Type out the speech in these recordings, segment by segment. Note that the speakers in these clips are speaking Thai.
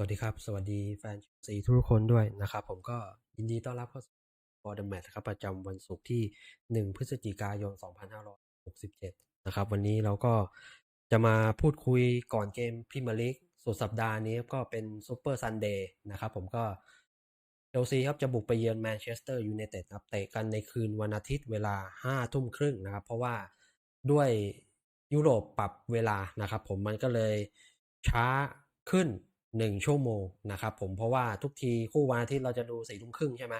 สวัสดีครับ สวัสดีแฟนเชลซีทุกคนด้วยนะครับ ผมก็ยินดีต้อนรับเข้าสู่ For the Match ครับประจำวันศุกร์ที่ 1 พฤศจิกายน 2567 นะครับ วันนี้เราก็จะมาพูดคุยก่อนเกมพรีเมียร์ลีกสุดสัปดาห์นี้ก็เป็นซูเปอร์ซันเดย์นะครับผมก็เชลซีครับจะบุกไปเยือนแมนเชสเตอร์ยูไนเต็ดครับเตะกันในคืนวันอาทิตย์เวลา 5 ทุ่มครึ่งนะครับ เพราะว่าด้วยยุโรปปรับเวลานะครับ ผมมันก็เลยช้าขึ้น 1 ชั่วโมงนะครับผมเพราะว่าทุกทีคู่วันอาทิตย์เราจะดูสี่ทุ่มครึ่งใช่ไหม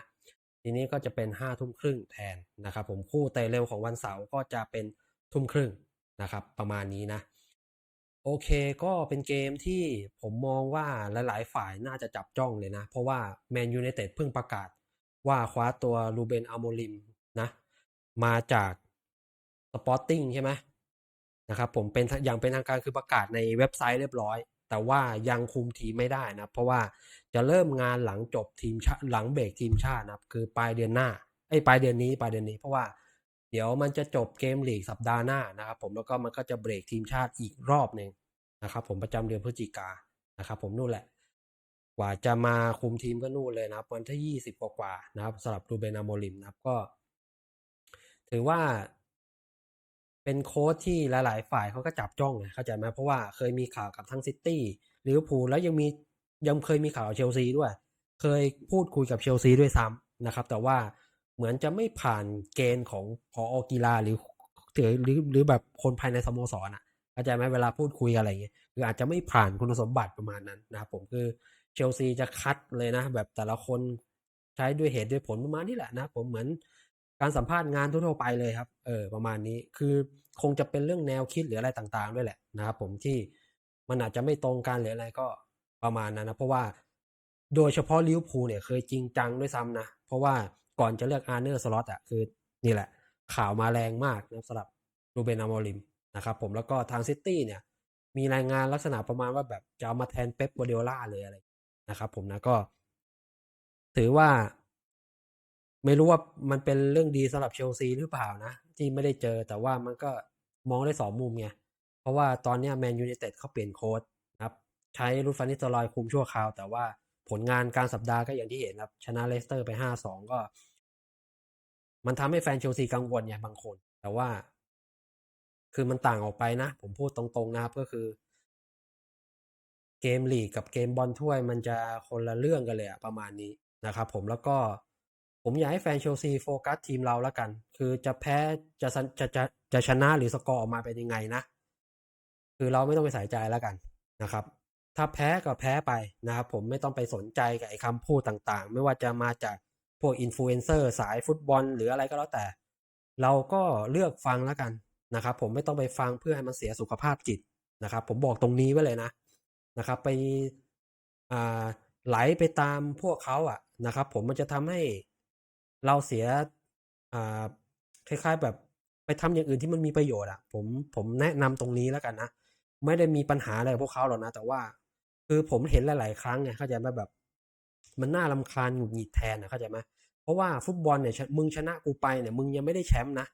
ทีนี้ก็จะเป็นห้าทุ่มครึ่งแทนนะครับผมคู่เตะเร็วของวันเสาร์ก็จะเป็นทุ่มครึ่งนะครับประมาณนี้นะโอเคก็เป็นเกมที่ผมมองว่าหลาย ๆ ฝ่ายน่าจะจับจ้องเลยนะ เพราะว่าแมนยูไนเต็ดเพิ่งประกาศว่าคว้าตัวลูเบนอาโมลิมนะมาจากสปอร์ติ้งใช่ไหมนะครับผมเป็นอย่างเป็นทางการคือประกาศในเว็บไซต์เรียบร้อย แต่ว่ายังคุมทีมไม่ได้นะเพราะว่าจะเริ่มงานหลังจบทีมชาหลังเบรกทีมชาตินะคือปลายเดือนหน้าไอ้ปลายเดือนนี้ปลายเดือนนี้เพราะว่าเดี๋ยวมันจะจบเกมลีกสัปดาห์หน้านะครับผมแล้วก็มันก็จะเบรกทีมชาติอีกรอบหนึ่งนะครับผมประจำเดือนพฤศจิกานะครับผมนู่นแหละ กว่าจะมาคุมทีมก็นู่นเลยนะครับวันที่ยี่สิบกว่าๆนะครับสำหรับรูเบนอาโมลิมนะครับก็ ถือว่า เป็นโค้ชที่หลาย ๆ ฝ่ายเขาก็จับจ้องเข้าใจไหมเพราะว่าเคยมีข่าวกับทั้งซิตี้ลิเวอร์พูลแล้วยังมียังเคยมีข่าวเชลซีด้วย เคยพูดคุยกับเชลซีด้วยซ้ำนะครับ แต่ว่าเหมือนจะไม่ผ่านเกณฑ์ของพออกีฬาหรือหรือหรือแบบคนภายในสโมสรอะเข้าใจไหมเวลาพูดคุยอะไรอย่างเงี้ยคืออาจจะไม่ผ่านคุณสมบัติประมาณนั้นนะครับผมคือเชลซีจะคัดเลยนะ แบบแต่ละคนใช้ด้วยเหตุด้วยผลประมาณนี้แหละนะผมเหมือน การสัมภาษณ์งานทั่วๆไปเลยครับ เออ ประมาณนี้ คือคงจะเป็นเรื่องแนวคิดหรืออะไรต่างๆ ด้วยแหละนะครับผมที่มันอาจจะไม่ตรงกันหรืออะไรก็ประมาณนั้นนะ เพราะว่าโดยเฉพาะลิวพูเนี่ยเคยจริงจังด้วยซ้ำนะ เพราะว่าก่อนจะเลือกอาร์เนอร์สล็อตอะคือนี่แหละ ข่าวมาแรงมากนะสำหรับรูเบนอามอริมนะครับผมแล้วก็ทางซิตี้เนี่ย มีรายงานลักษณะประมาณว่าแบบจะเอามาแทนเป๊ปโกเดล่าเลยอะไรนะครับผมนะก็ ถือว่า ไม่รู้ว่ามันเป็นเรื่องดีสำหรับเชลซีหรือเปล่านะ ที่ไม่ได้เจอแต่ว่ามันก็มองได้สองมุมไง เพราะว่าตอนนี้แมนยูไนเต็ดเขาเปลี่ยนโค้ดนะครับ ใช้รูฟานิสตอรอยคุมชั่วคราว แต่ว่าผลงานการสัปดาห์ก็อย่างที่เห็นครับ ชนะเลสเตอร์ไปห้าสองก็ มันทำให้แฟนเชลซีกังวลไงบางคน แต่ว่า คือมันต่างออกไปนะ ผมพูดตรงๆนะครับก็คือ เกมลีกกับเกมบอลถ้วยมันจะคนละเรื่องกันเลยประมาณนี้นะครับผมแล้วก็ ผมอยากให้แฟนเชลซีโฟกัสทีมเราแล้วกัน คือจะแพ้จะจะจะจะชนะหรือสกอร์ออกมาเป็นยังไงนะ คือเราไม่ต้องไปใส่ใจแล้วกันนะครับ ถ้าแพ้ก็แพ้ไปนะครับ ผมไม่ต้องไปสนใจกับไอ้คำพูดต่างๆ ไม่ว่าจะมาจากพวกอินฟลูเอนเซอร์สายฟุตบอล หรืออะไรก็แล้วแต่ เราก็เลือกฟังแล้วกันนะครับ ผมไม่ต้องไปฟังเพื่อให้มันเสียสุขภาพจิตนะครับ ผมบอกตรงนี้ไว้เลยนะนะครับ ไปอ่าไหลไปตามพวกเขาอะนะครับ ผมมันจะทำให้ เราเสียอ่าคล้ายๆแบบไปทำอย่างอื่นที่มันมีประโยชน์อะผมผมแนะนำตรงนี้แล้วกันนะไม่ได้มีปัญหาอะไรพวกเขาหรอกนะ แต่ว่า คือผมเห็นหลาย ๆ ครั้งไงเข้าใจไหมแบบ มันน่าลำคาญหงุดหงิดแทนนะเข้าใจไหมเพราะว่าฟุตบอลเนี่ยมึงชนะกูไปเนี่ย มึงยังไม่ได้แชมป์นะ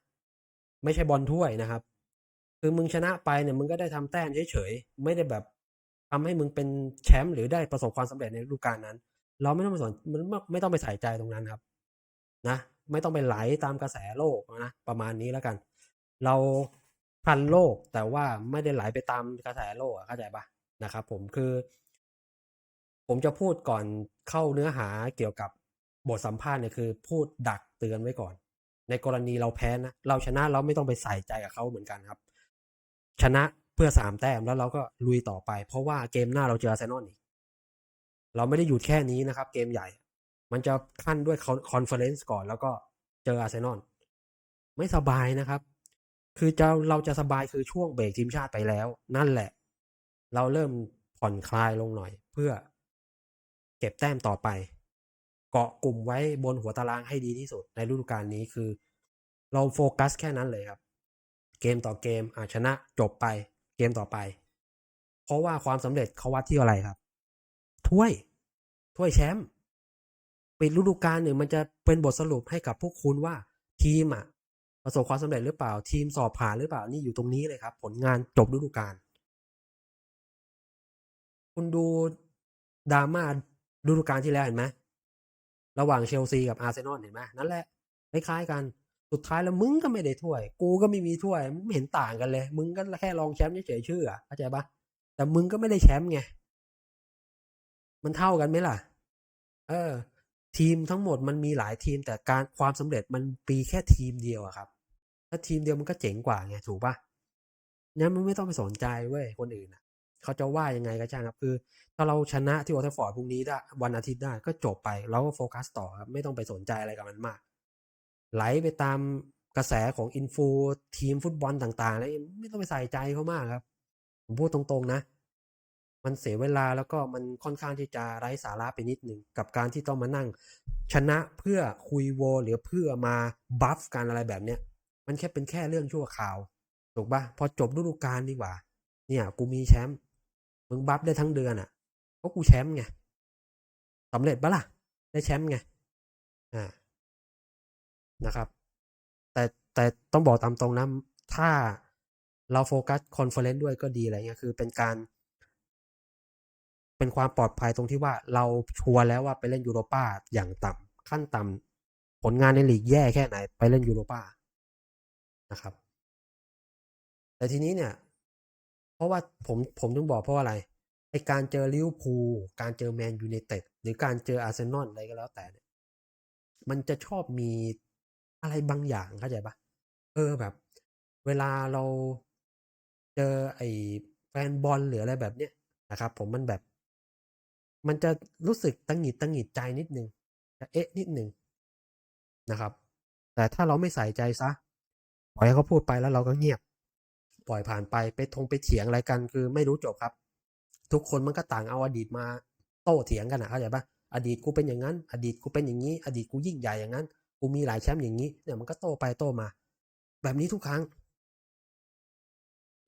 ไม่ใช่บอลถ้วยนะครับ คือมึงชนะไปเนี่ยมึงก็ได้ทำแต้มเฉยๆไม่ได้แบบทำให้มึงเป็นแชมป์หรือได้ประสบความสำเร็จในฤดูกาลนั้น เราไม่ต้องไปสนมันไม่ต้องไปใส่ใจตรงนั้นครับ นะไม่ต้องไปไหลตามกระแสโลกนะประมาณนี้แล้วกัน เราพันโลกแต่ว่าไม่ได้ไหลไปตามกระแสโลกเข้าใจปะนะครับผมคือ ผมจะพูดก่อนเข้าเนื้อหาเกี่ยวกับบทสัมภาษณ์เนี่ยคือ พูดดักเตือนไว้ก่อน ในกรณีเราแพ้นะเราชนะเราไม่ต้องไปใส่ใจกับเขาเหมือนกันครับ ชนะเพื่อสามแต้มแล้วเราก็ลุยต่อไป เพราะว่าเกมหน้าเราเจออาร์เซนอลอีกเราไม่ได้หยุดแค่นี้นะครับ เกมใหญ่ มันจะขั้นด้วยคอนเฟอเรนซ์ก่อน แล้วก็เจออาร์เซนอลไม่สบายนะครับ คือจะเราจะสบายคือช่วงเบรกทีมชาติไปแล้ว นั่นแหละ เราเริ่มผ่อนคลายลงหน่อย เพื่อเก็บแต้มต่อไป เกาะกลุ่มไว้บนหัวตารางให้ดีที่สุดในฤดูกาลนี้คือ เราโฟกัสแค่นั้นเลยครับ เกมต่อเกมอาชนะจบไป เกมต่อไป เพราะว่าความสำเร็จเขาวัดที่อะไรครับ ถ้วย ถ้วยแชมป์ ปิดฤดูกาลเนี่ยมันจะเป็นบทสรุปให้กับพวกคุณว่าทีมอะประสบความสำเร็จหรือเปล่าทีมสอบผ่านหรือเปล่านี่อยู่ตรงนี้เลยครับ ผลงานจบฤดูกาลคุณดูดราม่าฤดูกาลที่แล้วเห็นไหมระหว่างเชลซีกับอาร์เซนอลเห็นไหมนั่นแหละคล้ายๆกันสุดท้ายแล้วมึงก็ไม่ได้ถ้วย กูก็ไม่มีถ้วยไม่เห็นต่างกันเลย มึงก็แค่รองแชมป์เฉยๆชื่ออะเข้าใจปะแต่มึงก็ไม่ได้แชมป์ไงมันเท่ากันไหมล่ะ เออ ทีมทั้งหมดมันมีหลายทีม แต่การความสำเร็จมันปีแค่ทีมเดียวอะครับ ถ้าทีมเดียวมันก็เจ๋งกว่าไงถูกปะงั้นมึงไม่ต้องไปสนใจเว้ยคนอื่นอะเขาจะว่ายังไงก็ช่างครับคือ ถ้าเราชนะที่วอเตอร์ฟอร์ดพรุ่งนี้ได้วันอาทิตย์ได้ก็จบไปเราก็โฟกัสต่อครับไม่ต้องไปสนใจอะไรกับมันมาก ไหลไปตามกระแสของอินฟูทีมฟุตบอลต่างๆแล้วไม่ต้องไปใส่ใจเขามากครับ ผมพูดตรงๆนะ มันเสียเวลาแล้วก็มันค่อนข้างที่จะไร้สาระไปนิดหนึ่งกับการที่ต้องมานั่ง ชนะเพื่อคุยโวหรือเพื่อมาบัฟกันอะไรแบบเนี้ยมันแค่เป็นแค่เรื่องชั่วคราวถูกปะพอจบฤดูกาลดีกว่า เนี่ย กูมีแชมป์มึงบัฟได้ทั้งเดือนอะเพราะกูแชมป์ไงสำเร็จปะล่ะ ได้แชมป์ไงอ่านะครับ แต่แต่ต้องบอกตามตรงนะถ้าเราโฟกัสคอนเฟอเรนซ์ด้วยก็ดีอะไรเงี้ยคือเป็นการ เป็นความปลอดภัยตรงที่ว่าเราชัวร์แล้วว่าไปเล่นยูโรป้าอย่างต่ำขั้นต่ำผลงานในลีกแย่แค่ไหน ไปเล่นยูโรป้านะครับ แต่ทีนี้เนี่ย เพราะว่าผมผมต้องบอกเพราะอะไรไอการเจอลิเวอร์พูลการเจอแมนยูไนเต็ดหรือการเจออาร์เซนอลอะไรก็แล้วแต่เนี่ยมันจะชอบมีอะไรบางอย่างเข้าใจปะเออแบบ เวลาเราเจอไอแฟนบอลหรืออะไรแบบเนี้ยนะครับ ผมมันแบบ มันจะรู้สึกตังหงิดตังหงิดใจนิดนึงจะเอ๊ะนิดนึงนะครับ แต่ถ้าเราไม่ใส่ใจซะปล่อยให้เขาพูดไปแล้วเราก็เงียบ ปล่อยผ่านไปไปทงไปเถียงอะไรกันคือไม่รู้จบครับ ทุกคนมันก็ต่างเอาอดีตมาโต้เถียงกันนะเข้าใจปะอดีตกูเป็นอย่างนั้น อดีตกูเป็นอย่างนี้ อดีตกูยิ่งใหญ่อย่างนั้นกูมีหลายแชมป์อย่างนี้เนี่ยมันก็โต้ไปโต้มา แบบนี้ทุกครั้ง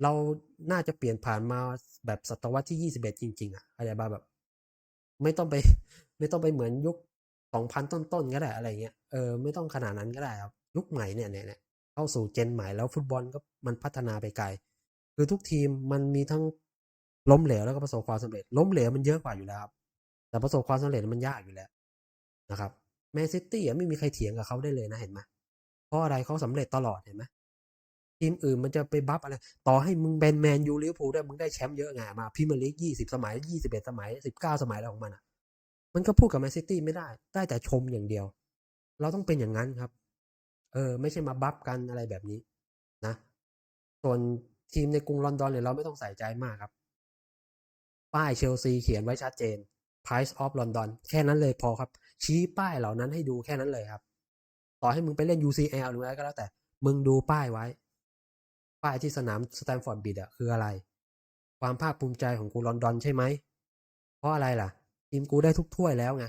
เราน่าจะเปลี่ยนผ่านมาแบบศตวรรษที่ยี่สิบเอ็ดจริง ๆอะเข้าใจปะแบบ ไม่ต้องไป ไม่ต้องไปเหมือนยุคสองพันต้นๆก็ได้อะไรเงี้ยเออไม่ต้องขนาดนั้นก็ได้ครับยุคใหม่เนี่ยเนี่ยเข้าสู่เจนใหม่แล้วฟุตบอลก็มันพัฒนาไปไกลคือทุกทีมมันมีทั้งล้มเหลวแล้วก็ประสบความสำเร็จ ล้มเหลวมันเยอะกว่าอยู่แล้วครับแต่ประสบความสำเร็จมันยากอยู่แล้วนะครับแมนซิตี้ไม่มีใครเถียงกับเขาได้เลยนะเห็นไหมเพราะอะไรเขาสำเร็จตลอดเห็นไหม ทีมอื่นมันจะไปบัฟอะไร ต่อให้มึงเป็นแมนยูลิเวอร์พูลได้มึงได้แชมป์เยอะไงมาพรีเมียร์ลีกยี่สิบสมัยยี่สิบเอ็ดสมัยสิบเก้าสมัยอะไรของมันอะ มันก็พูดกับแมนซิตี้ไม่ได้ ได้แต่ชมอย่างเดียว เราต้องเป็นอย่างนั้นครับ เออ ไม่ใช่มาบัฟกันอะไรแบบนี้นะ ส่วนทีมในกรุงลอนดอนเนี่ยเราไม่ต้องใส่ใจมากครับ ป้ายเชลซีเขียนไว้ชัดเจน Price of London แค่นั้นเลยพอครับ ชี้ป้ายเหล่านั้นให้ดูแค่นั้นเลยครับ ต่อให้มึงไปเล่น UCL หรืออะไรก็แล้วแต่ มึงดูป้ายไว้ ป้ายที่สนามสแตมฟอร์ดบิดอะคืออะไร ความภาคภูมิใจของกูลอนดอนใช่ไหม เพราะอะไรล่ะ ทีมกูได้ทุกถ้วยแล้วไง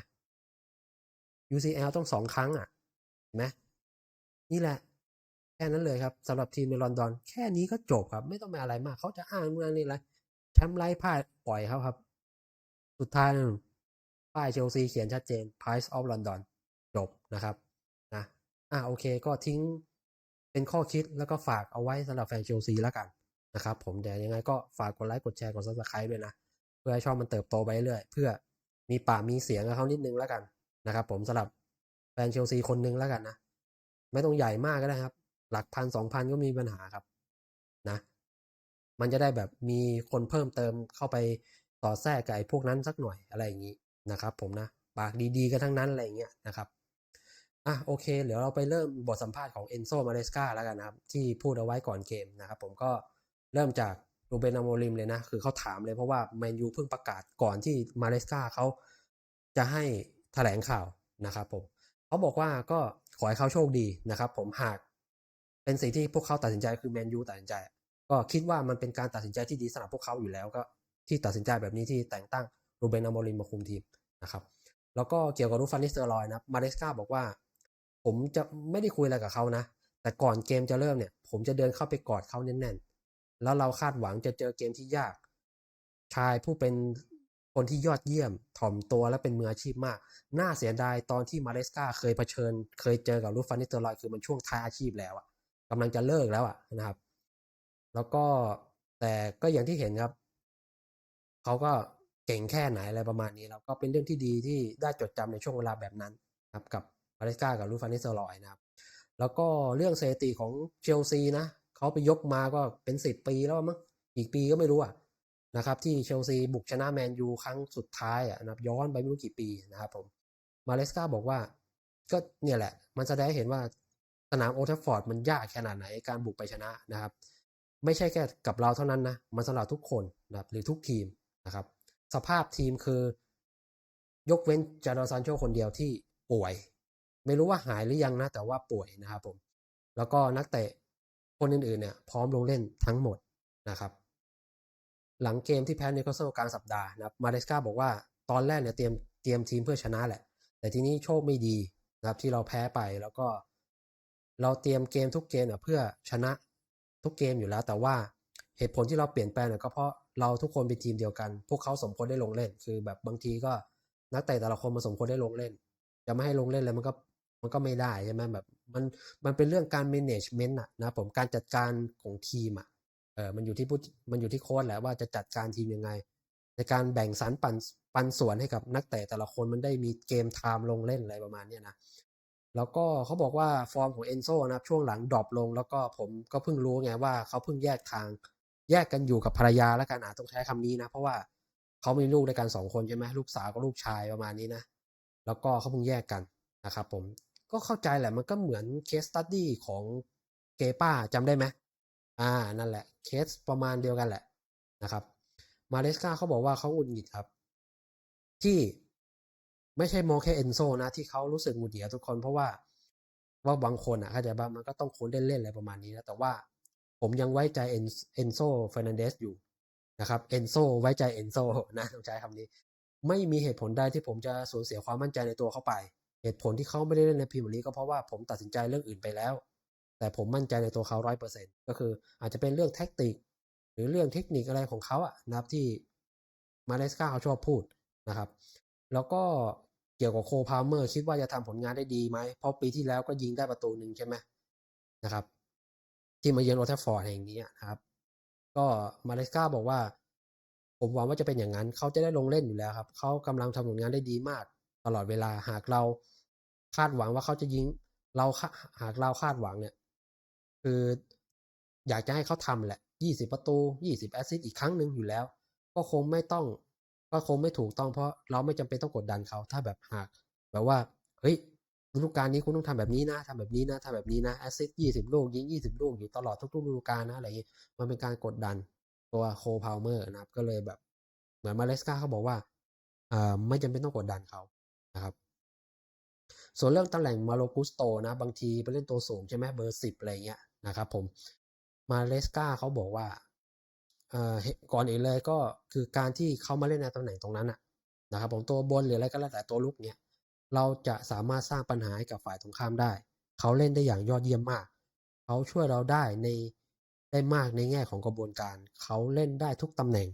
UCL ต้องสองครั้งอะเห็นไหมนี่แหละ แค่นั้นเลยครับสำหรับทีมในลอนดอน แค่นี้ก็จบครับ ไม่ต้องไปอะไรมาก เขาจะอ้างเมื่อนี่อะไรแชมป์ไร้พ่ายปล่อยเขาครับ สุดท้ายนะป้ายเชลซีเขียนชัดเจน Price of London จบนะครับนะอะโอเคก็ทิ้ง เป็นข้อคิดแล้วก็ฝากเอาไว้สำหรับแฟนเชลซีแล้วกันนะครับผมเดี๋ยวยังไงก็ฝากกดไลค์กดแชร์กด subscribe ด้วยนะ เพื่อให้ช่องมันเติบโตไปเรื่อยเพื่อมีป่ามีเสียงกับเขานิดนึงแล้วกันนะครับผมสำหรับแฟนเชลซีคนนึงแล้วกันนะ ไม่ต้องใหญ่มากก็ได้ครับ หลักพันสองพันก็มีปัญหาครับนะ มันจะได้แบบมีคนเพิ่มเติมเข้าไปต่อแทรกกับไอ้พวกนั้นสักหน่อยอะไรอย่างนี้นะครับ ผมนะปากดีๆกันทั้งนั้นอะไรอย่างเงี้ยนะครับ อะโอเค เดี๋ยวเราไปเริ่มบทสัมภาษณ์ของเอนโซมาเรสกาแล้วกันนะครับ ที่พูดเอาไว้ก่อนเกมนะครับผมก็เริ่มจากรูเบนอโมริมเลยนะ คือเขาถามเลยเพราะว่าแมนยูเพิ่งประกาศก่อนที่มาเรสกาเขาจะให้แถลงข่าวนะครับผมเขาบอกว่าก็ขอให้เขาโชคดีนะครับผมหากเป็นสิ่งที่พวกเขาตัดสินใจคือแมนยูตัดสินใจ ก็คิดว่ามันเป็นการตัดสินใจที่ดีสำหรับพวกเขาอยู่แล้วก็ที่ตัดสินใจแบบนี้ที่แต่งตั้งรูเบนอโมริมมาคุมทีมนะครับแล้วก็เกี่ยวกับรูฟันนิสเตอร์ลอยนะมาเรสกาบอกว่า ผมจะไม่ได้คุยอะไรกับเขานะ แต่ก่อนเกมจะเริ่มเนี่ย ผมจะเดินเข้าไปกอดเขาแน่นๆ แล้วเราคาดหวังจะเจอเกมที่ยาก ชายผู้เป็นคนที่ยอดเยี่ยม ถ่อมตัวและเป็นมืออาชีพมาก น่าเสียดายตอนที่มาเรสกาเคยเผชิญ เคยเจอกับรูฟันนิสเตอร์ลอยคือมันช่วงท้ายอาชีพแล้วอะกำลังจะเลิกแล้วอะนะครับ แล้วก็แต่ก็อย่างที่เห็นครับ เขาก็เก่งแค่ไหนอะไรประมาณนี้ แล้วก็เป็นเรื่องที่ดีที่ได้จดจำในช่วงเวลาแบบนั้นครับกับ มาเลสกากับลูฟานิสเซอร์ลอยนะครับ แล้วก็เรื่องสถิติของเชลซีนะเขาไปยกมาก็เป็นสิบปีแล้วมั้งอีกปีก็ไม่รู้อะนะครับที่เชลซีบุกชนะแมนยูครั้งสุดท้ายอะนะครับย้อนไปไม่รู้กี่ปีนะครับผมมาเลสกาบอกว่าก็เนี่ยแหละ มันแสดงให้เห็นว่าสนามโอลด์แทฟฟอร์ดมันยากขนาดไหนการบุกไปชนะนะครับ ไม่ใช่แค่กับเราเท่านั้นนะ มันสำหรับทุกคนนะครับหรือทุกทีมนะครับ สภาพทีมคือยกเว้นจาร์ดอนซานโชคนเดียวที่ป่วย ไม่รู้ว่าหายหรือยังนะ แต่ว่าป่วยนะครับผม แล้วก็นักเตะคนอื่นๆเนี่ยพร้อมลงเล่นทั้งหมดนะครับ หลังเกมที่แพ้นิโคลเซลกลางสัปดาห์นะครับมาเดสกาบอกว่าตอนแรกเนี่ยเตรียมเตรียมทีมเพื่อชนะแหละ แต่ทีนี้โชคไม่ดีนะครับที่เราแพ้ไปแล้วก็ เราเตรียมเกมทุกเกมเนี่ยเพื่อชนะทุกเกมอยู่แล้ว แต่ว่าเหตุผลที่เราเปลี่ยนแปลงเนี่ยก็เพราะเราทุกคนเป็นทีมเดียวกัน พวกเขาสมควรได้ลงเล่น คือแบบบางทีก็นักเตะแต่ละคนมาสมควรได้ลงเล่น จะไม่ให้ลงเล่นเลยมันก็ มันก็ไม่ได้ใช่ไหมแบบมันมันเป็นเรื่องการ management อะนะผมการจัดการของทีมอะเออมันอยู่ที่ผู้มันอยู่ที่โค้ชแหละว่าจะจัดการทีมยังไง ในการแบ่งสรรปันปันส่วนให้กับนักเตะแต่ละคนมันได้มีเกมไทม์ลงเล่นอะไรประมาณเนี้ยนะแล้วก็เขาบอกว่าฟอร์มของเอนโซนะครับช่วงหลังดรอปลง แล้วก็ผมก็เพิ่งรู้ไงว่าเขาเพิ่งแยกทางแยกกันอยู่กับภรรยาแล้วกันอาจต้องใช้คำนี้นะ เพราะว่าเขามีลูกด้วยกันสองคนใช่ไหมลูกสาวกับลูกชายประมาณนี้นะแล้วก็เขาเพิ่งแยกกันนะครับผม ก็เข้าใจแหละมันก็เหมือนเคสตัดดี้ของเกป้าจำได้ไหมอ่านั่นแหละเคสประมาณเดียวกันแหละนะครับ มาเลสกาเขาบอกว่าเขาหงุดหงิดครับ ที่ไม่ใช่มองแค่เอนโซนะ ที่เขารู้สึกหงุดหงิดทุกคนเพราะว่าว่าบางคนอะเข้าใจบ้างมันก็ต้องคนเล่นๆอะไรประมาณนี้นะแต่ว่าผมยังไว้ใจเอนเอนโซเฟอร์นันเดสอยู่นะครับเอนโซไว้ใจเอนโซนะต้องใช้คำนี้ ไม่มีเหตุผลใดที่ผมจะสูญเสียความมั่นใจในตัวเขาไป เหตุผลที่เขาไม่ได้เล่นในพรีเมียร์ลีกก็เพราะว่าผมตัดสินใจเรื่องอื่นไปแล้ว แต่ผมมั่นใจในตัวเขาร้อยเปอร์เซ็นก็คืออาจจะเป็นเรื่องแท็กติก หรือเรื่องเทคนิคอะไรของเขาอะนะครับที่มาเลสกาเขาชอบพูดนะครับ แล้วก็เกี่ยวกับโคพาเมอร์คิดว่าจะทำผลงานได้ดีไหมเพราะปีที่แล้วก็ยิงได้ประตูหนึ่งใช่ไหมนะครับ ที่มาเยือนโอลด์แทฟฟอร์ดแห่งนี้นะครับ ก็มาเลสกาบอกว่า ผมหวังว่าจะเป็นอย่างนั้น เขาจะได้ลงเล่นอยู่แล้วครับ เขากำลังทำผลงานได้ดีมาก ตลอดเวลาหากเราคาดหวังว่าเขาจะยิง เราหากเราคาดหวังเนี่ย คืออยากจะให้เขาทำแหละยี่สิบประตูยี่สิบแอสซิสต์อีกครั้งหนึ่งอยู่แล้ว ก็คงไม่ต้อง ก็คงไม่ถูกต้องเพราะเราไม่จำเป็นต้องกดดันเขาถ้าแบบหากแบบว่า เฮ้ยฤดูกาลนี้คุณต้องทำแบบนี้นะทำแบบนี้นะทำแบบนี้นะแอสซิสต์ยี่สิบลูกยิงยี่สิบลูกอยู่ตลอดทุกๆฤดูกาลนะอะไรอย่างนี้มันเป็นการกดดันตัวโคพาวเมอร์นะครับ ก็เลยแบบ เหมือนมาเลสกาเขาบอกว่าอ่าไม่จำเป็นต้องกดดันเขา นะครับ ส่วนเรื่องตำแหน่งมาโลกุสโตนะ บางทีไปเล่นตัวสูงใช่ไหมเบอร์สิบอะไรเงี้ยนะครับผมมาเลสกาเขาบอกว่าก่อนอื่นเลยก็คือการที่เขามาเล่นในตำแหน่งตรงนั้นอะนะครับผมตัวบนหรืออะไรก็แล้วแต่ตัวลุกเนี่ยเราจะสามารถสร้างปัญหาให้กับฝ่ายตรงข้ามได้ เขาเล่นได้อย่างยอดเยี่ยมมาก เขาช่วยเราได้ในได้มากในแง่ของกระบวนการ เขาเล่นได้ทุกตำแหน่ง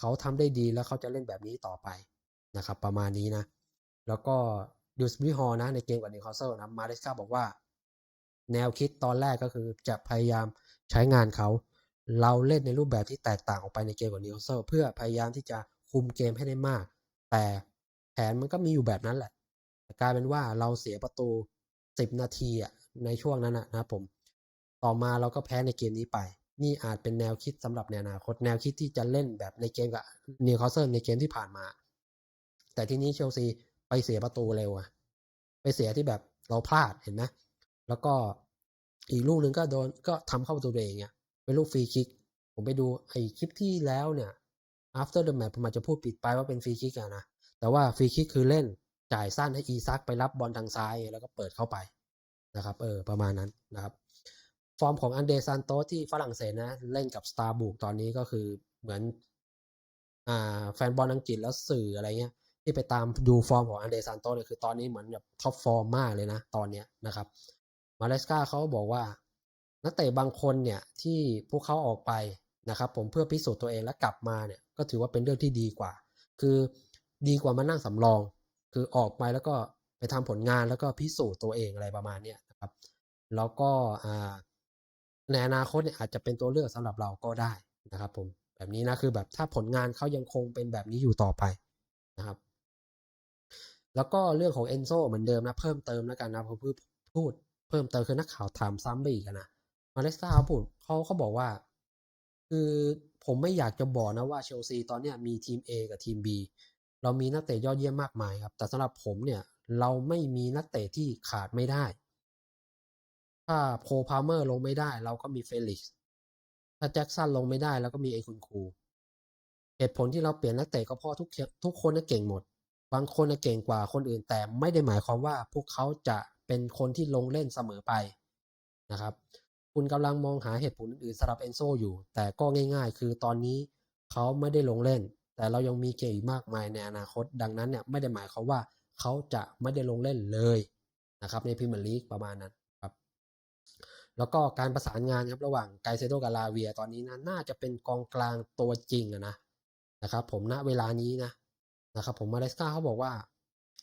เขาทำได้ดีแล้วเขาจะเล่นแบบนี้ต่อไปนะครับ ประมาณนี้นะ แล้วก็ดูสบิฮอนะในเกมกับนิวคาสเซิลนะมาเลสกาบอกว่า แนวคิดตอนแรกก็คือจะพยายามใช้งานเขา เราเล่นในรูปแบบที่แตกต่างออกไปในเกมกับนิวคาสเซิลเพื่อพยายามที่จะคุมเกมให้ได้มาก แต่แผนมันก็มีอยู่แบบนั้นแหละกลายเป็นว่าเราเสียประตู 10 นาทีอะในช่วงนั้นนะครับผม ต่อมาเราก็แพ้ในเกมนี้ไป นี่อาจเป็นแนวคิดสำหรับในอนาคตแนวคิดที่จะเล่นแบบในเกมกับนิวคาสเซิลในเกมที่ผ่านมา แต่ที่นี้เชลซี ไปเสียประตูเร็วอะไปเสียที่แบบเราพลาดเห็นไหมแล้วก็อีกลูกหนึ่งก็โดนก็ทำเข้าประตูเองเนี่ยเป็นลูกฟรีคิก ผมไปดูไอ้คลิปที่แล้วเนี่ย after the match ผมอาจจะพูดปิดไปว่าเป็นฟรีคิกอะนะแต่ว่าฟรีคิกคือเล่นจ่ายสั้นให้อีซักไปรับบอลทางซ้ายแล้วก็เปิดเข้าไปนะครับเออประมาณนั้นนะครับ ฟอร์มของอันเดซานโตที่ฝรั่งเศสนะ เล่นกับสตาร์บุกตอนนี้ก็คือเหมือนอ่าแฟนบอลอังกฤษแล้วสื่ออะไรเงี้ย ที่ไปตามดูฟอร์มของอันเดซานโตเนี่ยคือตอนนี้เหมือนแบบท็อปฟอร์มมากเลยนะตอนเนี้ยนะครับมาเลสกาเขาบอกว่า นักเตะบางคนเนี่ยที่พวกเขาออกไปนะครับ ผมเพื่อพิสูจน์ตัวเองแล้วกลับมาเนี่ยก็ถือว่าเป็นเรื่องที่ดีกว่า คือดีกว่ามานั่งสำรอง คือออกไปแล้วก็ไปทำผลงานแล้วก็พิสูจน์ตัวเองอะไรประมาณเนี้ยนะครับ แล้วก็ในอนาคตเนี่ยอาจจะเป็นตัวเลือกสำหรับเราก็ได้นะครับ ผมแบบนี้นะคือแบบถ้าผลงานเขายังคงเป็นแบบนี้อยู่ต่อไปนะครับ แล้วก็เรื่องของเอนโซเหมือนเดิมนะ เพิ่มเติมแล้วกันนะผมพูดพูดเพิ่มเติมคือนักข่าวถามซ้ำไปอีกนะมาเลสกาเขาพูดเขาเขาบอกว่า คือผมไม่อยากจะบอกนะว่าเชลซีตอนเนี้ยมีทีม A กับทีม B เรามีนักเตะยอดเยี่ยมมากมายครับ แต่สำหรับผมเนี่ย เราไม่มีนักเตะที่ขาดไม่ได้ ถ้าโพพาเมอร์ลงไม่ได้ เราก็มีเฟลิกซ์ถ้าแจ็คสันลงไม่ได้ เราก็มีไอคุณคูเหตุผลที่เราเปลี่ยนนักเตะก็เพราะทุกทุกคนน่ะเก่งหมด บางคนเก่งกว่าคนอื่น แต่ไม่ได้หมายความว่าพวกเขาจะเป็นคนที่ลงเล่นเสมอไปนะครับ คุณกำลังมองหาเหตุผลอื่นๆสำหรับเอนโซอยู่ แต่ก็ง่ายๆ คือตอนนี้เขาไม่ได้ลงเล่น แต่เรายังมีเก่งอีกมากมายในอนาคต ดังนั้นเนี่ยไม่ได้หมายความว่าเขาจะไม่ได้ลงเล่นเลยนะครับในพรีเมียร์ลีกประมาณนั้นครับ แล้วก็การประสานงานครับระหว่างไกเซโดกับลาเวีย ตอนนี้นะน่าจะเป็นกองกลางตัวจริงนะนะครับผมณเวลานี้นะ นะครับผมมาเลสกาเขาบอกว่า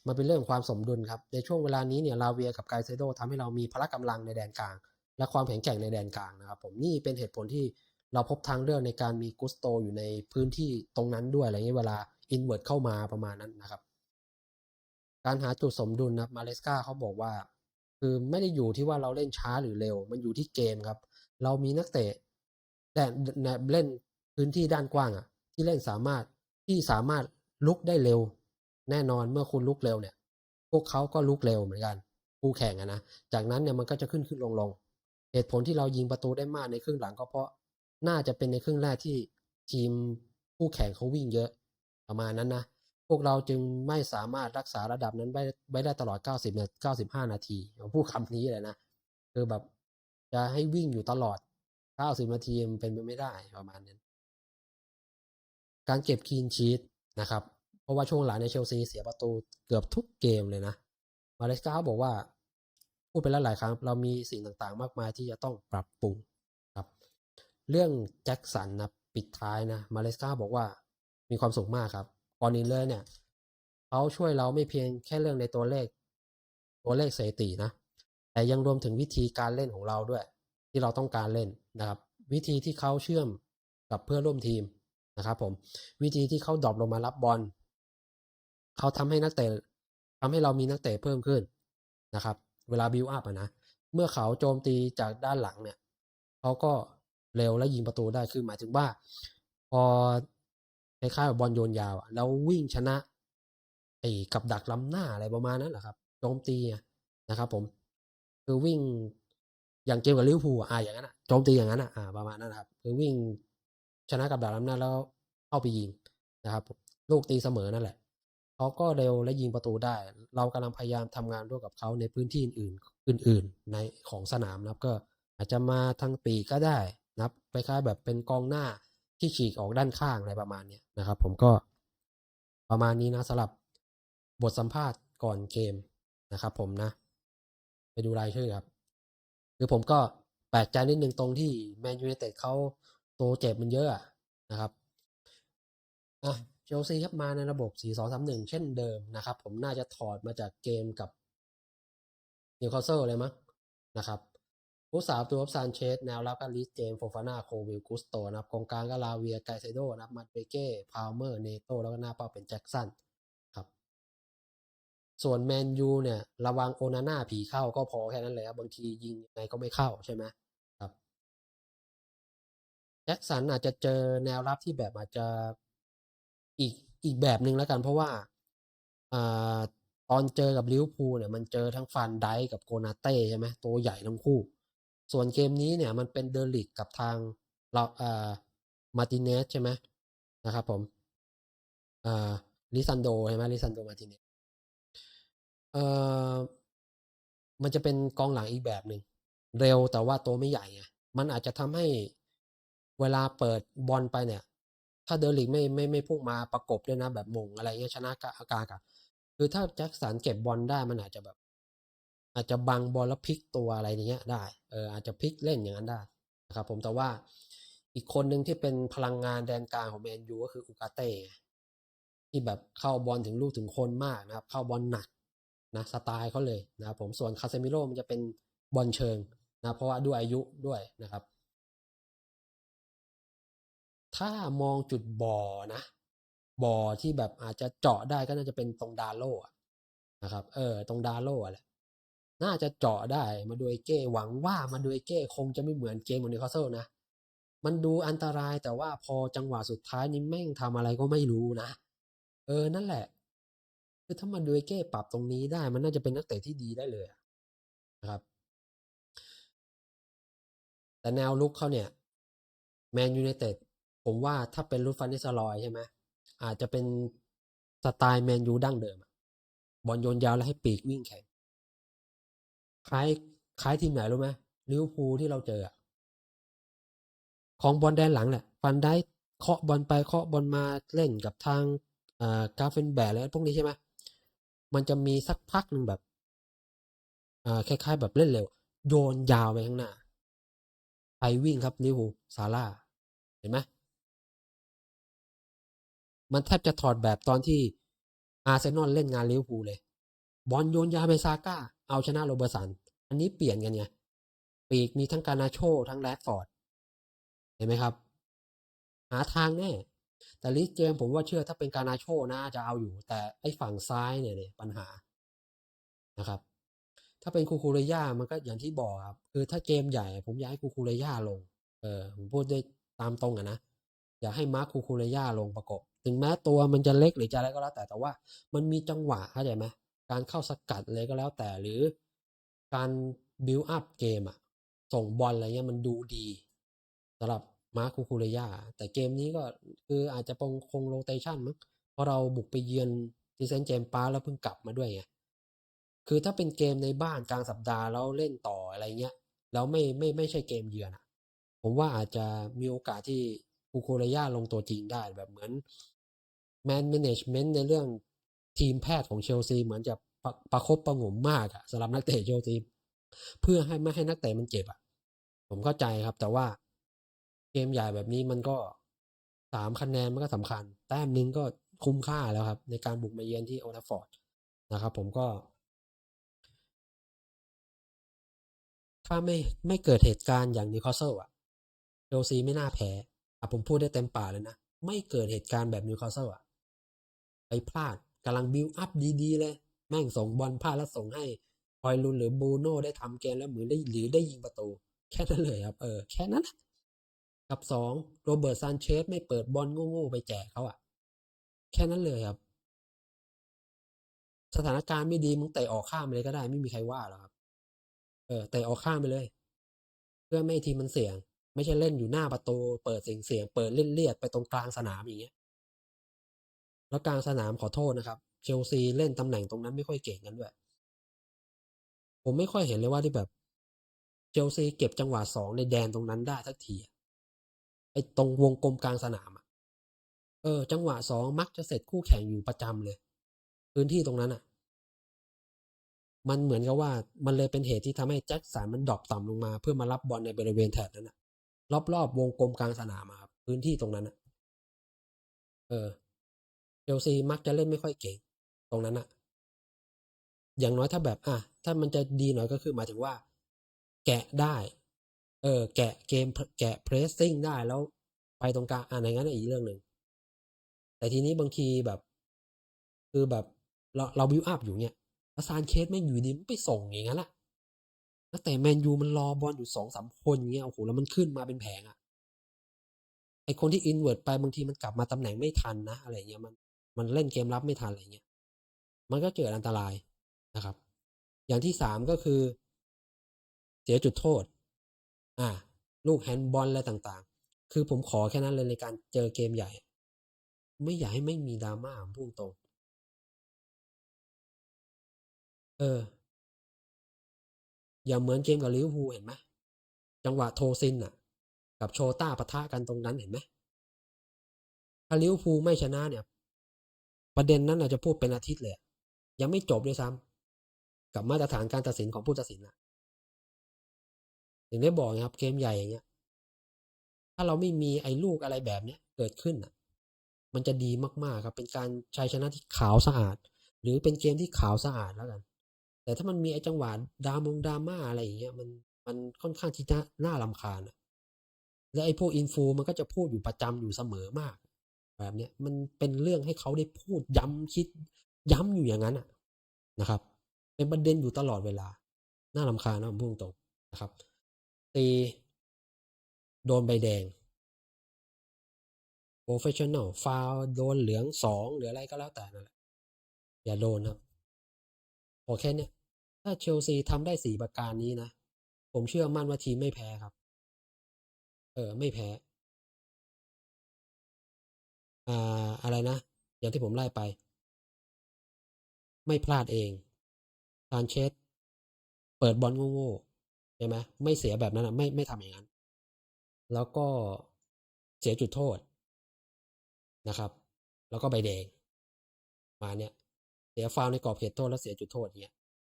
มันเป็นเรื่องความสมดุลครับ ในช่วงเวลานี้เนี่ยลาเวียกับไกเซโดทำให้เรามีพละกำลังในแดนกลาง และความแข็งแกร่งในแดนกลางนะครับ ผมนี่เป็นเหตุผลที่เราพบทางเลือกในการมีกุสโตอยู่ในพื้นที่ตรงนั้นด้วยอะไรเงี้ยเวลาอินเว r ร์เข้ามาประมาณนั้นนะครับ การหาจุดสมดุลนะมาเลสกาเขาบอกว่า คือไม่ได้อยู่ที่ว่าเราเล่นช้าหรือเร็ว มันอยู่ที่เกมครับ เรามีนักเตะแดนเล่นพื้นที่ด้านกว้างอะ ที่เล่นสามารถที่สามารถ ลุกได้เร็ว แน่นอนเมื่อคุณลุกเร็วเนี่ย พวกเขาก็ลุกเร็วเหมือนกันคู่แข่งอะนะจากนั้นเนี่ยมันก็จะขึ้นขึ้นลงลงเหตุผลที่เรายิงประตูได้มากในครึ่งหลังก็เพราะน่าจะเป็นในครึ่งแรกที่ทีมคู่แข่งเขาวิ่งเยอะประมาณนั้นนะพวกเราจึงไม่สามารถรักษาระดับนั้นไว้ไว้ได้ตลอด 90นา95 นาทีผมพูดคำนี้เลยนะคือแบบจะให้วิ่งอยู่ตลอด 90 นาทีมันเป็นไปไม่ได้ประมาณนั้น การเก็บคีนชีตนะครับ เพราะว่าช่วงหลังในเชลซีเสียประตูเกือบทุกเกมเลยนะมาเลสกาบอกว่าพูดไปแล้วหลายครั้ง เรามีสิ่งต่างๆ มากมายที่จะต้องปรับปรุงครับ เรื่องแจ็คสันนะปิดท้ายนะมาเลสกาบอกว่ามีความสุขมากครับก่อนอื่นเลยเนี่ยเขาช่วยเราไม่เพียงแค่เรื่องในตัวเลข ตัวเลขสถิตินะ แต่ยังรวมถึงวิธีการเล่นของเราด้วย ที่เราต้องการเล่นนะครับ วิธีที่เขาเชื่อมกับเพื่อนร่วมทีมนะครับผมวิธีที่เขาดรอปลงมารับบอล เขาทำให้นักเตะทำให้เรามีนักเตะเพิ่มขึ้นนะครับ เวลาบิวอัพนะ เมื่อเขาโจมตีจากด้านหลังเนี่ยเขาก็เร็วและยิงประตูได้คือหมายถึงว่า พอคล้ายๆบอลโยนยาวแล้ววิ่งชนะไอ้กับดักล้ำหน้าอะไรประมาณนั้นแหละครับโจมตีนะครับ ผม คือวิ่งอย่างเกมกับลิเวอร์พูลอะอย่างนั้นอะโจมตีอย่างนั้นอะประมาณนั้นครับ คือวิ่งชนะกับดักล้ำหน้าแล้วเข้าไปยิงนะครับลูกตีเสมอนั่นแหละ เขาก็เร็วและยิงประตูได้ เรากำลังพยายามทำงานร่วมกับเขาในพื้นที่อื่นอื่น ๆ ในของสนามนะครับ ก็อาจจะมาทางปีกก็ได้นะครับคล้ายๆแบบเป็นกองหน้าที่ฉีกออกด้านข้างอะไรประมาณนี้นะครับ ผมก็ประมาณนี้นะสำหรับบทสัมภาษณ์ก่อนเกมนะครับ ผมนะ ไปดูรายชื่อครับ คือผมก็แปลกใจนิดนึงตรงที่แมนยู i นเต็ดเขาตัวเจ็บมันเยอะนะครับอะ เชลซีครับมาในระบบ 4-2-3-1 เช่นเดิมนะครับ ผมน่าจะถอดมาจากเกมกับนิวคาสเซิลเลยมั้งนะครับผู้สาวตัวซานเชสแนวรับก็ลิสเจมโฟฟาน่าโควิลกุสโตนะครับกองกลางก็ลาเวียไกเซโดนะครับมาเบเก้พาวเมอร์เนโตแล้วก็หน้าเป้าเป็นแจ็คสันครับ ส่วนแมนยูเนี่ย ระวังโอนาน่าผีเข้าก็พอแค่นั้นเลยครับบางทียิงยังไงก็ไม่เข้าใช่ไหมครับแจ็คสันอาจจะเจอแนวรับที่แบบอาจจะ อีกอีกแบบหนึ่งแล้วกัน เพราะว่าอตอนเจอกับลิเวอร์พูลเนี่ยมันเจอทั้งฟันไดกับโกนาเต้ใช่ไหมตัวใหญ่ทั้งคู่ ส่วนเกมนี้เนี่ยมันเป็นเดลิกกับทางเราเอ่ามาติเนสใช่ไหมนะครับผมเอ่าลิซันโดใช่ไหมลิซันโดมาติเนสเอ่อมันจะเป็นกองหลังอีกแบบหนึ่งเร็วแต่ว่าตัวไม่ใหญ่ไงมันอาจจะทำให้เวลาเปิดบอลไปเนี่ย ถ้าเดลิกไม่ไม่ไม่พุ่งมาประกบด้วยนะ แบบมงอะไรเงี้ยชนะกากากับคือถ้าแจ็คสันเก็บบอลได้มันอาจจะแบบ อาจจะบังบอลแล้วพลิกตัวอะไรอย่างเงี้ยได้เอออาจจะพลิกเล่นอย่างนั้นได้นะครับผมแต่ว่าอีกคนหนึ่งที่เป็นพลังงานแดนกลางของแมนยูก็คืออุกาเต้ที่แบบเข้าบอลถึงลูกถึงคนมากนะครับ เข้าบอลหนักนะสไตล์เขาเลยนะครับผมส่วนคาเซมิโร่มันจะเป็นบอลเชิงนะเพราะว่าด้วยอายุด้วยนะครับ ถ้ามองจุดบ่อนะบ่อที่แบบอาจจะเจาะได้ก็น่าจะเป็นตรงดาโลนะครับเออตรงดาโลอะแหละน่าจะเจาะได้มาดูไอเก้หวังว่ามาดูไอเก้คงจะไม่เหมือนเกมของนิวคาสเซิลนะมันดูอันตรายแต่ว่าพอจังหวะสุดท้ายนี่แม่งทำอะไรก็ไม่รู้นะ เออนั่นแหละ คือถ้ามาดูไอเก้ปรับตรงนี้ได้ มันน่าจะเป็นนักเตะที่ดีได้เลยนะครับ แต่แนวลุกเขาเนี่ยแมนยูไนเต็ด ผมว่าถ้าเป็นรูฟฟันนิสลอยใช่ไหมอาจจะเป็นสไตล์แมนยูดั้งเดิมบอลโยนยาวแล้วให้ปีกวิ่งแข่งคล้ายคล้ายทีมไหนรู้ไหมลิเวอร์พูลที่เราเจอของบอลแดนหลังแหละฟันได้เคาะบอลไปเคาะบอลมาเล่นกับทางกาเฟนแบร์แล้วพวกนี้ใช่ไหมมันจะมีสักพักหนึ่งแบบคล้ายๆ แบบเล่นเร็ว โยนยาวไปข้างหน้าไปวิ่งครับลิเวอร์พูลซาร่าเห็นไหม มันแทบจะถอดแบบตอนที่อาร์เซนอลเล่นงานลิเวอร์พูลเลย บอลโยนยาไปซาก้า เอาชนะโรเบอร์สัน อันนี้เปลี่ยนกันไง ปีกมีทั้งการนาโช ทั้งแรดฟอร์ด เห็นไหมครับ หาทางแน่ แต่ลิสเจมผมว่าเชื่อถ้าเป็นการนาโชน่าจะเอาอยู่ แต่ไอ้ฝั่งซ้ายเนี่ยเนี่ยปัญหานะครับ ถ้าเป็นคูคูเรย่ามันก็อย่างที่บอกครับ คือถ้าเกมใหญ่ ผมอยากให้คูคูเรย่าลง เออผมพูดได้ตามตรงอะนะ อยากให้มาร์คคูคูเรย่าลงประกบ ถึงแม้ตัวมันจะเล็กหรือจะอะไรก็แล้วแต่แต่ว่า มันมีจังหวะเข้าใจไหมการเข้าสกัดอะไรก็แล้วแต่หรือการบิวอัพเกมอะส่งบอลอะไรเงี้ยมันดูดีสำหรับมาร์คคูคูเรย่าแต่เกมนี้ก็คืออาจจะปงคงโรเตชันมั้งเพราะเราบุกไปเยือนดิเซนเจมปาแล้วเพิ่งกลับมาด้วยไงคือถ้าเป็นเกมในบ้านกลางสัปดาห์แล้วเล่นต่ออะไรเงี้ยแล้วไม่ไม่ไม่ใช่เกมเยือนอะผมว่าอาจจะมีโอกาสที่คูโคเรย่าลงตัวจริงได้แบบเหมือน แมน a ม a g เมนต์ในเรื่องทีมแพทย์ของเชลซีเหมือนจะประประคบประงมมากอะสำหรับนักเตะเชลซีเพื่อให้ไม่ให้นักเตะมันเจ็บอะผมเข้าใจครับ แต่ว่าเกมใหญ่แบบนี้มันก็สามคะแนนมันก็สำคัญ แต้มนึงก็คุ้มค่าแล้วครับ ในการบุกมาเยือนที่โอลด์แทัฟอร์ดนะครับ ผมก็ ถ้าไม่ไม่เกิดเหตุการณ์อย่างนิวคาสเซิลอะเชลซีไม่น่าแพ้อะผมพูดได้เต็มปากเลยนะ ไม่เกิดเหตุการณ์แบบนิวคาสเซิลอะ พลาดกำลังบิวอัพดีๆเลยแม่งส่งบอลพลาดแล้วส่งให้ฮอยลุนหรือบูโน่ได้ทำเกมแล้วเหมือนได้หรือได้ยิงประตู แค่นั้นเลยครับ เออ แค่นั้นกับสองโรเบิร์ตซานเชสไม่เปิดบอลโง่ๆไปแจกเขาอะแค่นั้นเลยครับ สถานการณ์ไม่ดีมึงเตะออกข้ามไปเลยก็ได้ ไม่มีใครว่าหรอกครับ เออเตะออกข้ามไปเลย เพื่อไม่ให้ทีมมันเสี่ยง ไม่ใช่เล่นอยู่หน้าประตู เปิดเสียงเสียงเปิดเล่นเลียดไปตรงกลางสนามอย่างเงี้ย แล้วกลางสนามขอโทษนะครับ เชลซีเล่นตำแหน่งตรงนั้นไม่ค่อยเก่งกันด้วย ผมไม่ค่อยเห็นเลยว่าที่แบบ เชลซีเก็บจังหวะสองในแดนตรงนั้นได้สักทีไอ้ตรงวงกลมกลางสนามอะเออ จังหวะสองมักจะเสร็จคู่แข่งอยู่ประจำเลย พื้นที่ตรงนั้นอะมันเหมือนกับว่ามันเลยเป็นเหตุที่ทำให้แจ็คสันมันดรอปต่ำลงมา เพื่อมารับบอลในบริเวณแถบนั้นนะรอบๆวงกลมกลางสนามอะครับพื้นที่ตรงนั้นนะเออ เชลซีมักจะเล่นไม่ค่อยเก่ง ตรงนั้นอะอย่างน้อยถ้าแบบอะถ้ามันจะดีหน่อยก็คือหมายถึงว่า แกะได้ เออ แกะเกมแกะเพรสซิ่งได้แล้วไปตรงกลางอะในนั้นอีกเรื่องหนึ่งแต่ทีนี้บางทีแบบ คือแบบเราเราบิวอัพอยู่เนี่ยแล้วซานเคสไม่งอยู่ดีมันไปส่งอย่างนั้นแหละแล้วแต่แมนยูมันรอบอลอยู่สองสามคนอย่างเงี้ยโอ้โหแล้วมันขึ้นมาเป็นแผงอะไอคนที่อินเวิร์ดไปบางทีมันกลับมาตำแหน่งไม่ทันนะอะไรเงี้ยมัน มันเล่นเกมรับไม่ทันอะไรเงี้ยมันก็เกิดอันตรายนะครับ อย่างที่สามก็คือ เสียจุดโทษ อ่า ลูกแฮนด์บอลอะไรต่างๆ คือผมขอแค่นั้นเลยในการเจอเกมใหญ่ ไม่อยากให้ไม่มีดราม่าผมพูดตรง เออ อย่าเหมือนเกมกับลิเวอร์พูลเห็นไหมจังหวะโทซินอะ กับโชต้าปะทะกันตรงนั้นเห็นไหมถ้าลิเวอร์พูลไม่ชนะเนี่ย ประเด็นนั้นอาจจะพูดเป็นอาทิตย์เลย ยังไม่จบด้วยซ้ำกับมาตรฐานการตัดสินของผู้ตัดสินอะถึงได้บอกไงครับเกมใหญ่อย่างเงี้ย ถ้าเราไม่มีไอ้ลูกอะไรแบบเนี้ยเกิดขึ้นอะมันจะดีมากๆครับ เป็นการชัยชนะที่ขาวสะอาด หรือเป็นเกมที่ขาวสะอาดแล้วกัน แต่ถ้ามันมีไอ้จังหวะดามงดราม่าอะไรอย่างเงี้ยมันมันค่อนข้างที่จะน่ารำคาญอะและไอ้พวกอินฟูมันก็จะพูดอยู่ประจำอยู่เสมอมาก แบบเนี้ยมันเป็นเรื่องให้เขาได้พูดย้ำคิด ย้ำอยู่อย่างนั้นอะนะครับ เป็นประเด็นอยู่ตลอดเวลา น่ารำคาญนะผมพูดตรงนะครับตีโดนใบแดง professional ฟาวโดนเหลืองสองหรืออะไรก็แล้วแต่นั่นแหละอย่าโดนครับโอแค่เนี้ยถ้าเชลซีทำได้สี่ประการนี้นะ ผมเชื่อมั่นว่าทีมไม่แพ้ครับ เออ ไม่แพ้ อ่าอะไรนะ อย่างที่ผมไล่ไป ไม่พลาดเองซานเชสเปิดบอลโง่ๆใช่ไหมไม่เสียแบบนั้นอะไม่ไม่ทำอย่างนั้น แล้วก็เสียจุดโทษนะครับ แล้วก็ใบแดง มาเนี่ย เสียฟาวในกรอบเขตโทษแล้วเสียจุดโทษเนี่ย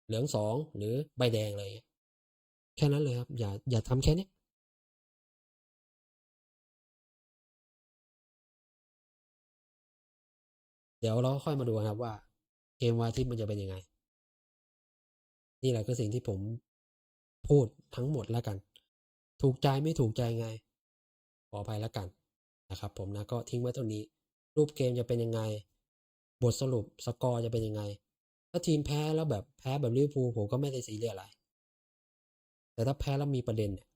เหลืองสองหรือใบแดงเงี้ยแค่นั้นเลยครับ อย่าอย่าทำแค่นี้ ดี๋ยวเราค่อยมาดูนะครับว่าเกมวันอาทิตย์มันจะเป็นยังไง นี่แหละคือสิ่งที่ผมพูดทั้งหมดแล้วกัน ถูกใจไม่ถูกใจไง ขออภัยแล้วกันนะครับ ผมนะก็ทิ้งไว้ตรงนี้ รูปเกมจะเป็นยังไง บทสรุปสกอร์จะเป็นยังไง ถ้าทีมแพ้แล้วแบบแพ้แบบลิเวอร์พูลผมก็ไม่ได้ซีเรียอะไร แต่ถ้าแพ้แล้วมีประเด็นเนี่ย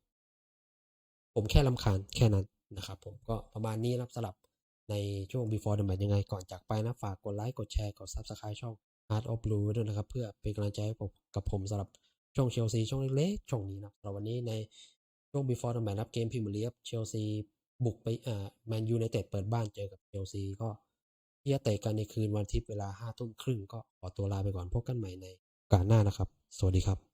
ผมแค่ลำคาญแค่นั้นนะครับ ผมก็ประมาณนี้นะครับสำหรับ ในช่วง before the match ยังไงก่อนจากไปนะ ฝากกดไลค์ กดแชร์ กด subscribe ช่อง Art of Blue ด้วยนะครับ เพื่อเป็นกำลังใจให้ผมกับผมสำหรับช่องเชลซีช่องเล็กๆช่องนี้นะสำหรับวันนี้ในช่วง before the match นะครับเกมพรีเมียร์ลีกเชลซีบุกไปอ่าแมนยูไนเต็ดเปิดบ้านเจอกับเชลซีก็ที่จะเตะกันในคืนวันอาทิตย์เวลาห้าทุ่มครึ่งก็ขอตัวลาไปก่อนพบกันใหม่ในกาสหน้านะครับ สวัสดีครับ